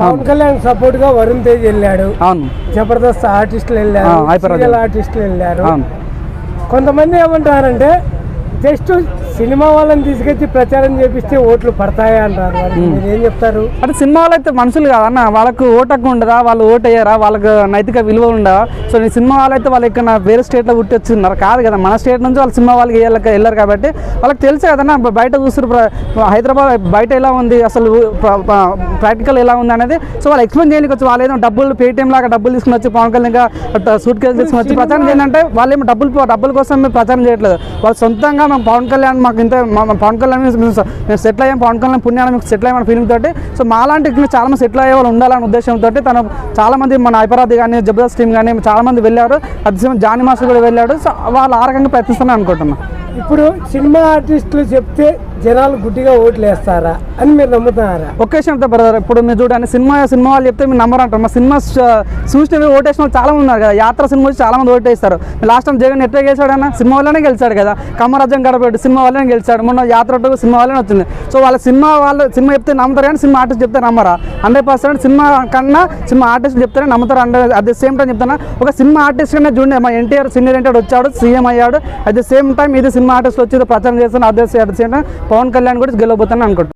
పవన్ కళ్యాణ్ సపోర్ట్గా వరుణ్ తేజ్ వెళ్ళాడు. జబర్దస్త్ ఆర్టిస్టులు వెళ్ళారు. ఆర్టిస్టులు వెళ్ళారు. కొంతమంది ఏమంటారంటే జస్ట్ సినిమా వాళ్ళని తీసుకొచ్చి ప్రచారం చేపిస్తే ఓట్లు పడతాయా అంటారు మీరు ఏం చెప్తారు? అంటే సినిమా వాళ్ళు అయితే మనుషులు కాదన్న వాళ్ళకు ఓటకు ఉండదా? వాళ్ళు ఓటు వేయరా? వాళ్ళకు నైతిక విలువ ఉండదా సో ఈ సినిమా వాళ్ళు అయితే వాళ్ళు ఇక్కడ వేరే స్టేట్లో పుట్టి వచ్చిన్నారు కాదు కదా. మన స్టేట్ నుంచి వాళ్ళు సినిమా వాళ్ళకి వెళ్ళక వెళ్ళారు కాబట్టి వాళ్ళకి తెలుసు కదన్నా బయట చూస్తారు హైదరాబాద్ బయట ఎలా ఉంది? అసలు ప్రాక్టికల్ ఎలా ఉంది అనేది. సో వాళ్ళు ఎక్స్ప్లెయిన్ చేయడానికి వాళ్ళు ఏదో డబ్బులు పేటీఎం లాగా డబ్బులు తీసుకుని వచ్చి పవన్ కళ్యాణ్ సూట్ కేసు తీసుకుని వచ్చి ప్రచారం చేయాలంటే వాళ్ళు ఏమో డబ్బులు డబ్బుల కోసం మేము ప్రచారం చేయట్లేదు. వాళ్ళు సొంతంగా మేము పవన్ కళ్యాణ్ మాకు ఇంత మా- పవన్ కళ్యాణ్ మేము సెటిల్ అయ్యాం. పవన్ కళ్యాణ్ పుణ్యాన్ని మీకు సెటిల్ అయ్యామని ఫీలింగ్ తోటి. సో మాలాంటి ఇంకా చాలా మంది సెటిల్ అయ్యే వాళ్ళు ఉండాలనే ఉద్దేశంతో తను చాలామంది మన హైపరాది కానీ జబర్దస్త్ టీం కానీ చాలామంది వెళ్ళారు. అదే సమయం జానీ మాస్టర్ కూడా వెళ్ళాడు. సో వాళ్ళు ఆ రకంగా ప్రయత్నిస్తున్నాను అనుకుంటున్నాను ఇప్పుడు సినిమా ఆర్టిస్టులు చెప్తే జనాలు గుడ్డిగా ఓట్లు వేస్తారా అని మీరు నమ్ముతున్నారా? ఒకేషన్ అంతా బ్రదర్ ఇప్పుడు మీరు చూడండి సినిమా సినిమా వాళ్ళు చెప్తే మీరు నమ్మరు అంటారు మా సినిమా చూసిన ఓటేసిన వాళ్ళు చాలా మంది ఉన్నారు కదా. యాత్ర సినిమా వచ్చి చాలా మంది ఓటేస్తారు. లాస్ట్ టైం జగన్ ఎట్లా గెలిచాడు సినిమా వల్లనే గెలిచాడు కదా. కమరాజ్యం గడపడు సినిమా వల్లనే గెలిచాడు. మొన్న యాత్ర సినిమా వల్లనే వచ్చింది. సో వాళ్ళ సినిమా వాళ్ళు సినిమా చెప్తే నమ్ముతారు కానీ సినిమా ఆర్టిస్ట్ చెప్తే నమ్మరా? హండ్రెడ్ పర్సెంట్ సినిమా కన్నా సినిమా ఆర్టిస్ట్ చెప్తేనే నమ్ముతారు. అంటే అట్ ద సేమ్ టైం చెప్తాను ఒక సినిమా ఆర్టిస్ట్ కన్నా చూడండి. మా ఎన్టీఆర్ సీనియర్ ఎన్టీఆర్ వచ్చాడు సీఎం అయ్యాడు. అట్ ద సేమ్ టైం ఇది సినిమా ఆర్టిస్ట్ వచ్చి ప్రచారం చేస్తాను అదే అట్ పవన్ కళ్యాణ్ కూడా గెలవబోతాను అనుకుంటున్నాను.